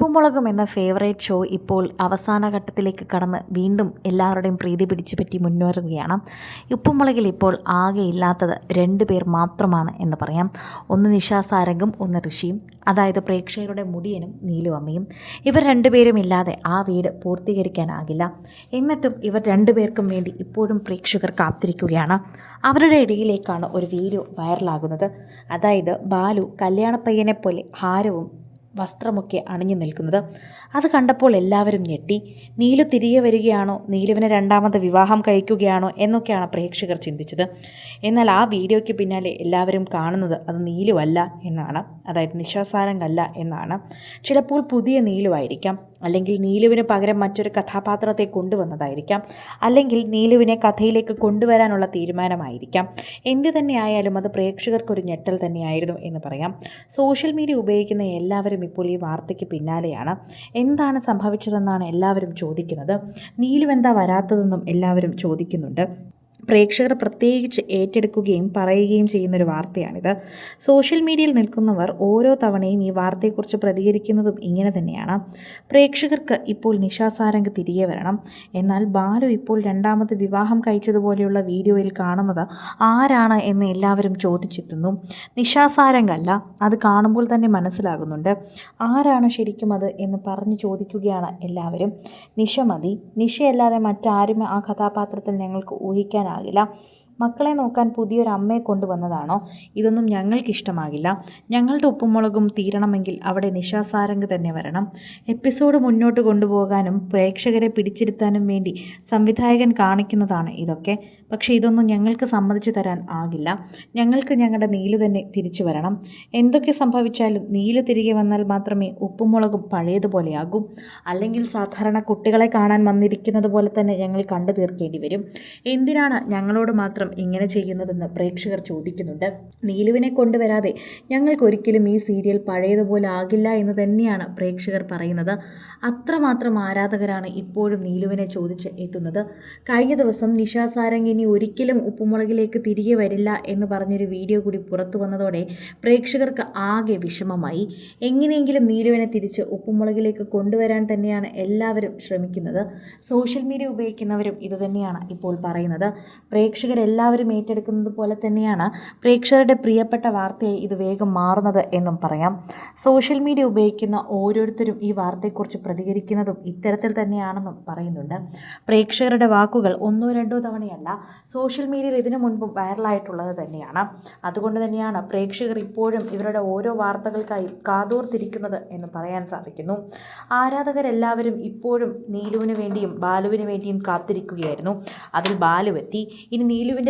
ഉപ്പുമുളകും എന്ന favourite show ഇപ്പോൾ അവസാന ഘട്ടത്തിലേക്ക് കടന്ന് വീണ്ടും എല്ലാവരുടെയും പ്രീതി പിടിച്ചു പറ്റി മുന്നേറുകയാണ്. ഉപ്പുമുളകിൽ ഇപ്പോൾ ആകെ ഇല്ലാത്തത് രണ്ട് പേർ മാത്രമാണ് എന്ന് പറയാം. ഒന്ന് നിഷാ സാരംഗും ഒന്ന് ഋഷിയും. അതായത് പ്രേക്ഷകരുടെ മുടിയനും നീലു അമ്മയും. ഇവർ രണ്ടുപേരും ഇല്ലാതെ ആ വീട് പൂർത്തീകരിക്കാനാകില്ല. എന്നിട്ടും ഇവർ രണ്ടുപേർക്കും വേണ്ടി ഇപ്പോഴും പ്രേക്ഷകർ കാത്തിരിക്കുകയാണ്. അവരുടെ ഇടയിലേക്കാണ് ഒരു വീഡിയോ വൈറലാകുന്നത്. അതായത് ബാലു കല്യാണപ്പയ്യനെ പോലെ ഹാരവും വസ്ത്രമൊക്കെ അണിഞ്ഞു നിൽക്കുന്നത്. അത് കണ്ടപ്പോൾ എല്ലാവരും ഞെട്ടി. നീലു തിരികെ വരികയാണോ? നീലുവിനെ രണ്ടാമത് വിവാഹം കഴിക്കുകയാണോ? എന്നൊക്കെയാണ് പ്രേക്ഷകർ ചിന്തിച്ചത്. എന്നാൽ ആ വീഡിയോയ്ക്ക് പിന്നാലെ എല്ലാവരും കാണുന്നത് അത് നീലുവല്ല എന്നാണ്. അതായത് നിശാസാരംഗല്ല എന്നാണ്. ചിലപ്പോൾ പുതിയ നീലുവായിരിക്കാം. അല്ലെങ്കിൽ നീലുവിന് പകരം മറ്റൊരു കഥാപാത്രത്തെ കൊണ്ടുവന്നതായിരിക്കാം. അല്ലെങ്കിൽ നീലുവിനെ കഥയിലേക്ക് കൊണ്ടുവരാനുള്ള തീരുമാനമായിരിക്കാം. എന്ത് തന്നെയായാലും അത് പ്രേക്ഷകർക്കൊരു ഞെട്ടൽ തന്നെയായിരുന്നു എന്ന് പറയാം. സോഷ്യൽ മീഡിയ ഉപയോഗിക്കുന്ന എല്ലാവരും ഇപ്പോൾ ഈ വാർത്തയ്ക്ക് പിന്നാലെയാണ്. എന്താണ് സംഭവിച്ചതെന്നാണ് എല്ലാവരും ചോദിക്കുന്നത്. നീലുവെന്താ വരാത്തതെന്നും എല്ലാവരും ചോദിക്കുന്നുണ്ട്. പ്രേക്ഷകർ പ്രത്യേകിച്ച് ഏറ്റെടുക്കുകയും പറയുകയും ചെയ്യുന്നൊരു വാർത്തയാണിത്. സോഷ്യൽ മീഡിയയിൽ നിൽക്കുന്നവർ ഓരോ തവണയും ഈ വാർത്തയെക്കുറിച്ച് പ്രതികരിക്കുന്നതും ഇങ്ങനെ തന്നെയാണ്. പ്രേക്ഷകർക്ക് ഇപ്പോൾ നിശാസാരംഗ് തിരികെ വരണം. എന്നാൽ ബാലു ഇപ്പോൾ രണ്ടാമത് വിവാഹം കഴിച്ചതുപോലെയുള്ള വീഡിയോയിൽ കാണുന്നത് ആരാണ് എന്ന് എല്ലാവരും ചോദിച്ചെത്തുന്നു നിഷാസാരംഗല്ല അത് കാണുമ്പോൾ തന്നെ മനസ്സിലാകുന്നുണ്ട്. ആരാണ് ശരിക്കും അത് എന്ന് പറഞ്ഞു ചോദിക്കുകയാണ് എല്ലാവരും. നിഷ മതി. നിഷയല്ലാതെ മറ്റാരും ആ കഥാപാത്രത്തിൽ ഞങ്ങൾക്ക് ഊഹിക്കാനാകും. ആകില്ല മക്കളെ നോക്കാൻ പുതിയൊരു അമ്മയെ കൊണ്ടുവന്നതാണോ? ഇതൊന്നും ഞങ്ങൾക്കിഷ്ടമാകില്ല. ഞങ്ങളുടെ ഉപ്പുമുളകും തീരണമെങ്കിൽ അവിടെ നിശാസാരംഗ് തന്നെ വരണം. എപ്പിസോഡ് മുന്നോട്ട് കൊണ്ടുപോകാനും പ്രേക്ഷകരെ പിടിച്ചിരുത്താനും വേണ്ടി സംവിധായകൻ കാണിക്കുന്നതാണ് ഇതൊക്കെ. പക്ഷേ ഇതൊന്നും ഞങ്ങൾക്ക് സമ്മതിച്ചു തരാൻ ആകില്ല. ഞങ്ങൾക്ക് ഞങ്ങളുടെ നീൽ തന്നെ തിരിച്ചു വരണം. എന്തൊക്കെ സംഭവിച്ചാലും നീൽ തിരികെ വന്നാൽ മാത്രമേ ഉപ്പുമുളകും പഴയതുപോലെയാകൂ. അല്ലെങ്കിൽ സാധാരണ കുട്ടികളെ കാണാൻ വന്നിരിക്കുന്നത് പോലെ തന്നെ ഞങ്ങൾ കണ്ടു തീർക്കേണ്ടി വരും. എന്തിനാണ് ഞങ്ങളോട് മാത്രം ഇങ്ങനെ ചെയ്യുന്നതെന്ന് പ്രേക്ഷകർ ചോദിക്കുന്നുണ്ട്. നീലുവിനെ കൊണ്ടുവരാതെ ഞങ്ങൾക്കൊരിക്കലും ഈ സീരിയൽ പഴയതുപോലെ ആകില്ല എന്ന് തന്നെയാണ് പ്രേക്ഷകർ പറയുന്നത്. അത്രമാത്രം ആരാധകരാണ് ഇപ്പോഴും നീലുവിനെ ചോദിച്ച് എത്തുന്നത്. കഴിഞ്ഞ ദിവസം നിഷ സാരംഗ് ഇനി ഒരിക്കലും ഉപ്പുമുളകിലേക്ക് തിരികെ വരില്ല എന്ന് പറഞ്ഞൊരു വീഡിയോ കൂടി പുറത്തു വന്നതോടെ പ്രേക്ഷകർക്ക് ആകെ വിഷമമായി. എങ്ങനെയെങ്കിലും നീലുവിനെ തിരിച്ച് ഉപ്പുമുളകിലേക്ക് കൊണ്ടുവരാൻ തന്നെയാണ് എല്ലാവരും ശ്രമിക്കുന്നത്. സോഷ്യൽ മീഡിയ ഉപയോഗിക്കുന്നവരും ഇതുതന്നെയാണ് ഇപ്പോൾ പറയുന്നത്. പ്രേക്ഷകരെല്ലാവരും ഏറ്റെടുക്കുന്നത് പോലെ തന്നെയാണ് പ്രേക്ഷകരുടെ പ്രിയപ്പെട്ട വാർത്തയായി ഇത് വേഗം മാറുന്നത് എന്നും പറയാം. സോഷ്യൽ മീഡിയ ഉപയോഗിക്കുന്ന ഓരോരുത്തരും ഈ വാർത്തയെക്കുറിച്ച് പ്രതികരിക്കുന്നതും ഇത്തരത്തിൽ തന്നെയാണെന്നും പറയുന്നുണ്ട്. പ്രേക്ഷകരുടെ വാക്കുകൾ ഒന്നോ രണ്ടോ തവണയല്ല സോഷ്യൽ മീഡിയയിൽ ഇതിനു മുൻപും വൈറലായിട്ടുള്ളത് തന്നെയാണ്. അതുകൊണ്ട് തന്നെയാണ് പ്രേക്ഷകർ ഇപ്പോഴും ഇവരുടെ ഓരോ വാർത്തകൾക്കായി കാതോർത്തിരിക്കുന്നത് എന്ന് പറയാൻ സാധിക്കുന്നു. ആരാധകരെല്ലാവരും ഇപ്പോഴും നീലുവിന് വേണ്ടിയും ബാലുവിന് വേണ്ടിയും കാത്തിരിക്കുകയായിരുന്നു. അതിൽ ബാലു എത്തി ഇനി നീലുവിന്റെ